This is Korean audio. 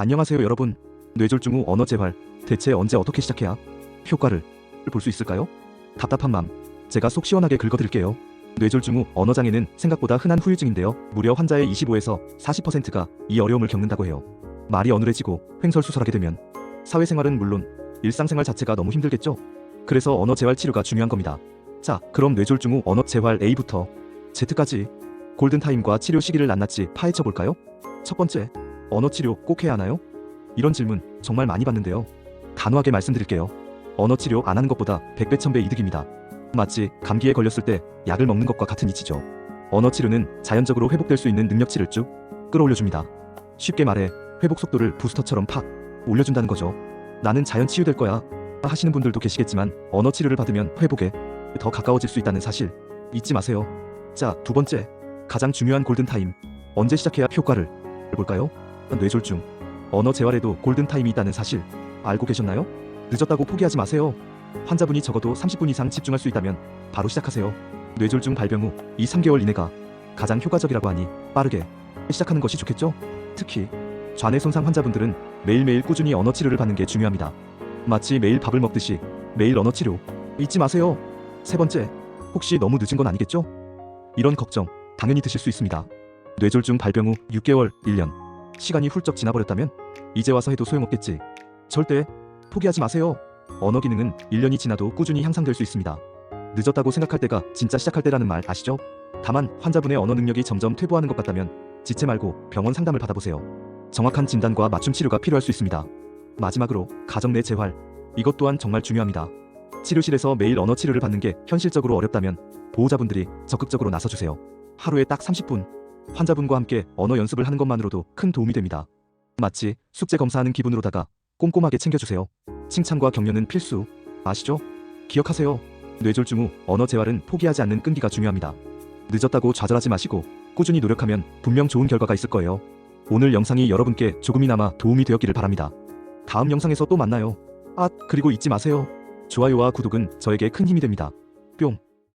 안녕하세요 여러분. 뇌졸중 후 언어 재활 대체 언제 어떻게 시작해야 효과를 볼 수 있을까요? 답답한 맘 제가 속 시원하게 긁어드릴게요. 뇌졸중 후 언어 장애는 생각보다 흔한 후유증인데요. 무려 환자의 25에서 40%가 이 어려움을 겪는다고 해요. 말이 어눌해지고 횡설수설하게 되면 사회생활은 물론 일상생활 자체가 너무 힘들겠죠. 그래서 언어 재활 치료가 중요한 겁니다. 자, 그럼 뇌졸중 후 언어 재활 A부터 Z까지 골든타임과 치료 시기를 낱낱이 파헤쳐 볼까요? 첫 번째, 언어 치료 꼭 해야 하나요? 이런 질문 정말 많이 받는데요. 단호하게 말씀드릴게요. 언어 치료 안 하는 것보다 100배 1000배 이득입니다. 마치 감기에 걸렸을 때 약을 먹는 것과 같은 이치죠. 언어 치료는 자연적으로 회복될 수 있는 능력치를 쭉 끌어올려줍니다. 쉽게 말해 회복 속도를 부스터처럼 팍 올려준다는 거죠. 나는 자연 치유될 거야 하시는 분들도 계시겠지만 언어 치료를 받으면 회복에 더 가까워질 수 있다는 사실 잊지 마세요. 자, 두 번째. 가장 중요한 골든타임. 언제 시작해야 효과를 볼까요? 뇌졸중. 언어 재활에도 골든타임이 있다는 사실 알고 계셨나요? 늦었다고 포기하지 마세요. 환자분이 적어도 30분 이상 집중할 수 있다면 바로 시작하세요. 뇌졸중 발병 후 2, 3개월 이내가 가장 효과적이라고 하니 빠르게 시작하는 것이 좋겠죠? 특히 좌뇌 손상 환자분들은 매일매일 꾸준히 언어 치료를 받는 게 중요합니다. 마치 매일 밥을 먹듯이 매일 언어 치료 잊지 마세요. 세 번째, 혹시 너무 늦은 건 아니겠죠? 이런 걱정 당연히 드실 수 있습니다. 뇌졸중 발병 후 6개월, 1년 시간이 훌쩍 지나버렸다면 이제 와서 해도 소용없겠지. 절대 포기하지 마세요. 언어 기능은 1년이 지나도 꾸준히 향상될 수 있습니다. 늦었다고 생각할 때가 진짜 시작할 때라는 말 아시죠? 다만 환자분의 언어 능력이 점점 퇴보하는 것 같다면 지체 말고 병원 상담을 받아보세요. 정확한 진단과 맞춤 치료가 필요할 수 있습니다. 마지막으로 가정 내 재활 이것 또한 정말 중요합니다. 치료실에서 매일 언어 치료를 받는 게 현실적으로 어렵다면 보호자분들이 적극적으로 나서주세요. 하루에 딱 30분 환자분과 함께 언어 연습을 하는 것만으로도 큰 도움이 됩니다. 마치 숙제 검사하는 기분으로다가 꼼꼼하게 챙겨주세요. 칭찬과 격려는 필수. 아시죠? 기억하세요. 뇌졸중 후 언어 재활은 포기하지 않는 끈기가 중요합니다. 늦었다고 좌절하지 마시고 꾸준히 노력하면 분명 좋은 결과가 있을 거예요. 오늘 영상이 여러분께 조금이나마 도움이 되었기를 바랍니다. 다음 영상에서 또 만나요. 아, 그리고 잊지 마세요. 좋아요와 구독은 저에게 큰 힘이 됩니다. 뿅.